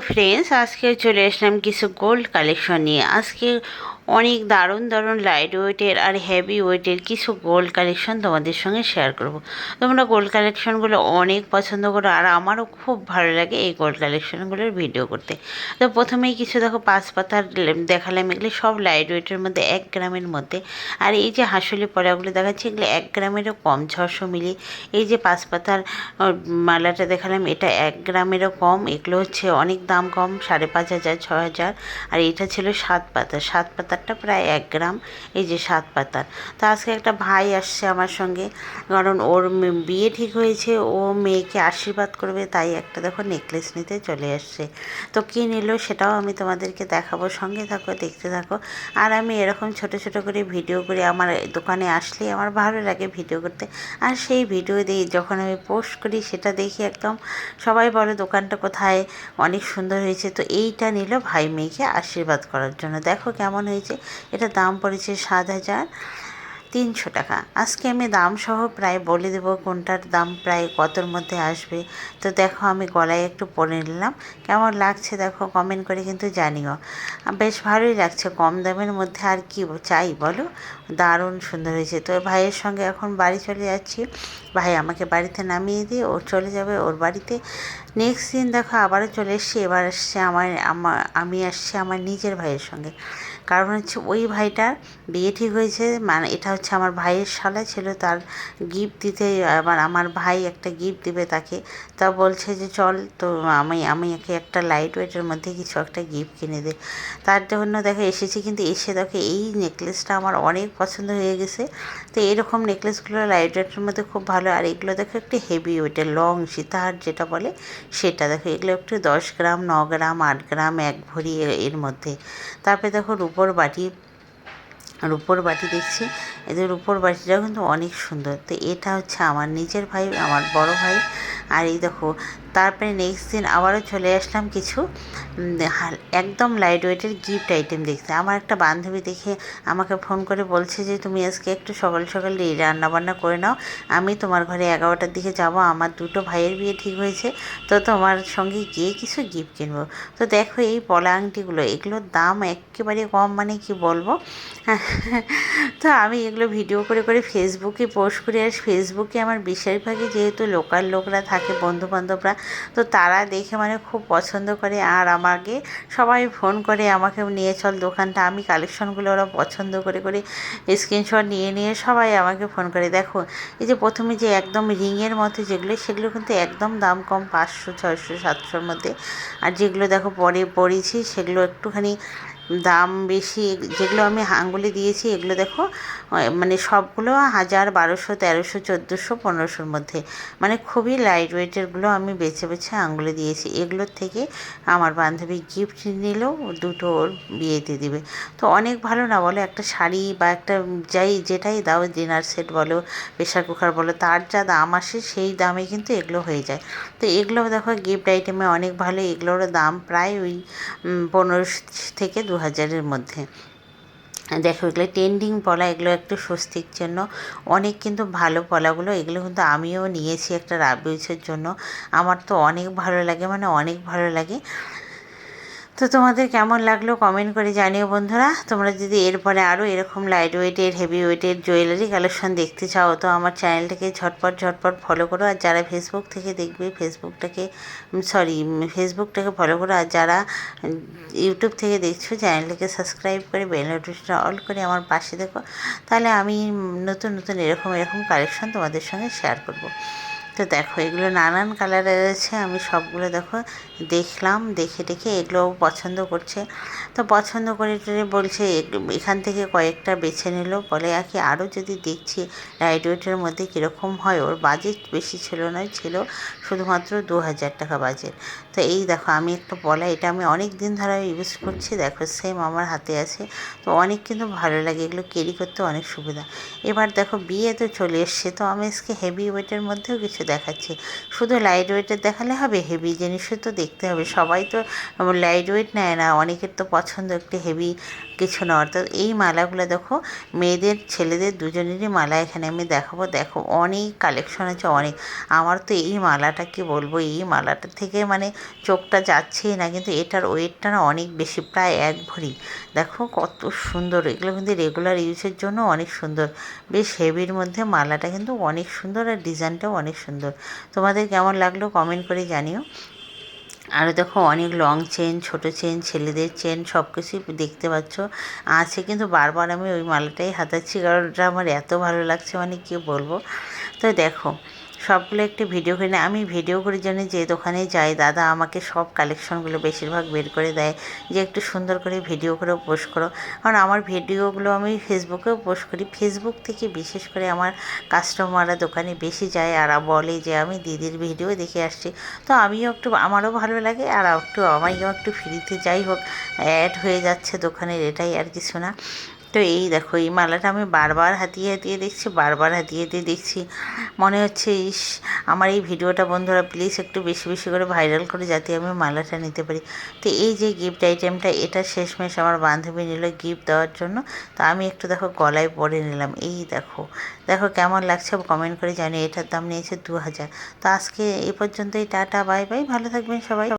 Friends আজকে চলে আসলাম কিছু গোল্ড কালেকশন নিয়ে আজকে অনেক দারুণ দারুণ লাইট ওয়েটের আর হেভি ওয়েটের কিছু গোল্ড কালেকশন তোমাদের সঙ্গে শেয়ার করব। তোমরা গোল্ড কালেকশনগুলো অনেক পছন্দ করো আর আমারও খুব ভালো লাগে এই গোল্ড কালেকশনগুলোর ভিডিও করতে। তো প্রথমেই কিছু দেখো পাঁচ পাতার দেখালাম এগুলো সব লাইট ওয়েটের মধ্যে এক গ্রামের মধ্যে। আর এই যে হাসলি পড়াগুলো দেখাচ্ছি, এগুলো এক গ্রামেরও কম ছশো মিলি। এই যে পাঁচ পাতার মালাটা দেখালাম, এটা এক গ্রামেরও কম, এগুলো হচ্ছে অনেক দাম কম, সাড়ে পাঁচ হাজার ছ হাজার। আর এটা ছিল সাত পাতা, সাত পাতারটা প্রায় এক গ্রাম, এই যে সাত পাতার। তো আজকে একটা ভাই আসছে আমার সঙ্গে, কারণ ওর বিয়ে ঠিক হয়েছে, ও মেয়েকে আশীর্বাদ করবে, তাই একটা দেখো নেকলেস নিতে চলে আসছে। তো কী নিল সেটাও আমি তোমাদেরকে দেখাবো, সঙ্গে থাকো, দেখতে থাকো। আর আমি এরকম ছোট ছোট করে ভিডিও করে, আমার দোকানে আসলে আমার ভালো লাগে ভিডিও করতে। আর সেই ভিডিও দিয়ে যখন আমি পোস্ট করি, সেটা দেখি একদম সবাই বলে, দোকানটা কোথায়? অনেক সুন্দর হয়েছে। তো এইটা নিল ভাই মেয়েকে আশীর্বাদ করার জন্য। দেখো কেমন হয়েছে। এটা দাম পড়েছে সাত হাজার তিনশো টাকা। আজকে আমি দাম সহ প্রায় বলে দেবো কোনটার দাম প্রায় কতর মধ্যে আসবে। তো দেখো আমি গলায় একটু পরে নিলাম। কেমন লাগছে দেখো কমেন্ট করে কিন্তু জানিও। বেশ ভালোই লাগছে কম দামের মধ্যে আর কি চাই বলো? দারুণ সুন্দর হয়েছে। তো ভাইয়ের সঙ্গে এখন বাড়ি চলে যাচ্ছি। ভাই আমাকে বাড়িতে নামিয়ে দিয়ে ও চলে যাবে ওর বাড়িতে। নেক্সট দিন দেখো আবারও চলে এসছি। এবার আসছে আমার, আমি আসছি আমার নিজের ভাইয়ের সঙ্গে। কারণ হচ্ছে ওই ভাইটার বিয়ে ঠিক হয়েছে। মানে এটা হচ্ছে আমার ভাইয়ের শালা ছিল, তার গিফট দিতে আবার আমার ভাই একটা গিফট দিবে তাকে। তা বলছে যে, চল তো আমি আমি একে একটা লাইট ওয়েটের মধ্যে কিছু একটা গিফট কিনে দে। তার জন্য দেখো এসেছি, কিন্তু এসে দেখো এই নেকলেসটা আমার অনেক পছন্দ হয়ে গেছে। তো এরকম নেকলেসগুলো লাইট ওয়েটের মধ্যে খুব ভালো। আর এগুলো দেখো একটু হেভি ওয়েটের লং সীতাহার যেটা বলে সেটা দেখো। এগুলো একটু দশ গ্রাম, ন গ্রাম, আট গ্রাম, এক ভরি এর মধ্যে। তারপরে দেখো রূপোর বাটি রুপোর বাটি দেখছি, এদের রুপোর বাটিটাও কিন্তু অনেক সুন্দর। তো এটা হচ্ছে আমার নিজের ভাই, আমার বড় ভাই। আর এই দেখো, তারপরে নেক্সট দিন আবারও চলে আসলাম কিছু একদম লাইট ওয়েটের গিফট আইটেম দেখতে। আমার একটা বান্ধবী দেখে আমাকে ফোন করে বলছে যে, তুমি আজকে একটু সকাল সকাল রান্নাবান্না করে নাও। আমি তোমার ঘরে এগারোটার দিকে যাব, আমার দুটো ভাইয়ের বিয়ে ঠিক হয়েছে, তো তোমার সঙ্গে গিয়ে কিছু গিফট কিনবো। তো দেখো এই পলা আংটিগুলো, এগুলোর দাম একেবারে কম মানে কি বলব? তো আমি এগুলো ভিডিও করে করে ফেসবুকে পোস্ট করি, আর ফেসবুকে আমার বেশিরভাগই যেহেতু লোকাল লোকরা থাকে বন্ধু বান্ধবরা তো তারা দেখে মানে খুব পছন্দ করে আর আমাকে সবাই ফোন করে আমাকে নিয়ে, চল দোকানটা। আমি কালেকশনগুলো ওরা পছন্দ করে করে স্ক্রিনশট নিয়ে নিয়ে সবাই আমাকে ফোন করে। দেখো, এই যে প্রথমে যে একদম রিংয়ের মতো যেগুলো, সেগুলো কিন্তু একদম দাম কম, পাঁচশো, ছয়শো, সাতশোর মধ্যে। আর যেগুলো দেখো পরে পরেছি, সেগুলো একটুখানি দাম বেশি, যেগুলো আমি আঙ্গুলে দিয়েছি, এগুলো দেখো মানে সবগুলো হাজার বারোশো, তেরোশো, চোদ্দোশো, পনেরোশোর মধ্যে। মানে খুবই লাইট ওয়েটেরগুলো আমি বেছে বেছে আঙ্গুলে দিয়েছি। এগুলোর থেকে আমার বান্ধবী গিফট নিলেও দুটো ওর বিয়েতে দিবে। তো অনেক ভালো না বলো? একটা শাড়ি বা একটা যাই, যেটাই দাও ডিনার সেট বলো প্রেশার কুকার বলো, তার যা দাম আসে, সেই দামে কিন্তু এগুলো হয়ে যায়। তো এগুলো দেখো গিফট আইটেমে অনেক ভালো। এগুলোর দাম প্রায় ওই পনেরোশো থেকে দু হাজারের মধ্যে। দেখো, এগুলো টেন্ডিং পলা, এগুলো একটু স্বস্তির জন্য। অনেক কিন্তু ভালো পলাগুলো, এগুলো কিন্তু আমিও নিয়েছি একটা রাবিউসের জন্য। আমার তো অনেক ভালো লাগে মানে অনেক ভালো লাগে। তো তোমাদের কেমন লাগল কমেন্ট করে জানিও বন্ধুরা। তোমরা যদি এরপরে আরও এরকম লাইট ওয়েটের হেভি ওয়েটের জুয়েলারি কালেকশন দেখতে চাও, তো আমার চ্যানেলটাকে ঝটপট ঝটপট ফলো করো। আর যারা ফেসবুক থেকে দেখবে ফেসবুকটাকে সরি ফেসবুকটাকে ফলো করো। আর যারা ইউটিউব থেকে দেখছ চ্যানেলটাকে সাবস্ক্রাইব করে বেল নোটিফিকেশন অল করে আমার পাশে দেখো। তাহলে আমি নতুন নতুন এরকম এরকম কালেকশন তোমাদের সঙ্গে শেয়ার করব। তো দেখো, এগুলো নানান কালারের আছে আমি সবগুলো দেখো দেখলাম, দেখে দেখে এগুলো পছন্দ করছে। তো পছন্দ করে টরে বলছে এখান থেকে কয়েকটা বেছে নিল। বলে আর কি আরও যদি দেখছি লাইট ওয়েটের মধ্যে কীরকম হয়? ওর বাজেট বেশি ছিল নয় ছিল শুধুমাত্র দু হাজার টাকা বাজেট তো এই দেখো, আমি একটা বলা, এটা আমি অনেক দিন ধরে ইউজ করছি। দেখো সেম আমার হাতে আছে। তো অনেক কিন্তু ভালো লাগে, এগুলো ক্যারি করতে অনেক সুবিধা। এবার দেখো, বিয়ে তো চলে এসছে। তো আমি আজকে হেভি ওয়েটের মধ্যেও কিছু দেখাচ্ছি। শুধু লাইট ওয়েটের দেখালে হবে হেভি জিনিসও তো দেখতে হবে। সবাই তো লাইট ওয়েট নেয় না, অনেকের তো পছন্দ একটু হেভি কিছু না অর্থাৎ এই মালাগুলো দেখো, মেয়েদের, ছেলেদের দুজনেরই মালা এখানে আমি দেখাবো। দেখো, অনেক কালেকশন আছে, অনেক। আমার তো এই মালাটা কি বলব, এই মালাটা থেকে মানে চোখটা যাচ্ছেই না, কিন্তু এটার ওয়েটটা না অনেক বেশি, প্রায় এক ভরি। দেখো কত সুন্দর, এগুলো কিন্তু রেগুলার ইউজের জন্য অনেক সুন্দর। বেশ হেভির মধ্যে মালাটা কিন্তু অনেক সুন্দর আর ডিজাইনটাও অনেক সুন্দর। তোমাদের কেমন লাগল কমেন্ট করে জানিও। আরও দেখো অনেক লং চেন ছোট চেন ছেলেদের চেন সব কিছুই দেখতে পাচ্ছ। আছে কিন্তু বারবার আমি ওই মালাটাই হাতাচ্ছি, কারণ ওটা আমার এত ভালো লাগছে মানে কি বলব। তো দেখো সবগুলো একটু ভিডিও করে নিই। আমি ভিডিও করার জন্য যে দোকানে যাই, দাদা আমাকে সব কালেকশনগুলো বেশিরভাগ বের করে দেয়, যে একটু সুন্দর করে ভিডিও করে পোস্ট করো। কারণ আমার ভিডিওগুলো আমি ফেসবুকেও পোস্ট করি। ফেসবুক থেকে বিশেষ করে আমার কাস্টমাররা দোকানে বেশি যায় আর বলে যে, আমি দিদির ভিডিও দেখে আসছি। তো আমিও একটু, আমারও ভালো লাগে আর একটু আমিও একটু ফ্রিতে যাই হোক অ্যাড হয়ে যাচ্ছে দোকানের এটাই আর কিছু না। তো এই দেখো, এই মালাটা আমি বারবার হাতিয়ে হাতিয়ে দেখছি, বারবার হাতিয়ে হাতিয়ে দেখছি। মনে হচ্ছে, ইস, আমার এই ভিডিওটা বন্ধুরা প্লিজ একটু বেশি বেশি করে ভাইরাল করে যাতে আমি মালাটা নিতে পারি। তো এই যে গিফট আইটেমটা এটা শেষমেশ আমার বান্ধবী নিল গিফট দেওয়ার জন্য। তো আমি একটু দেখো গলায় পরে নিলাম। এই দেখো দেখো কেমন লাগছে কমেন্ট করে জানি এটার দাম নিয়েছে দু হাজার তো আজকে এই পর্যন্তই, টাটা বাই বাই ভালো থাকবেন সবাই।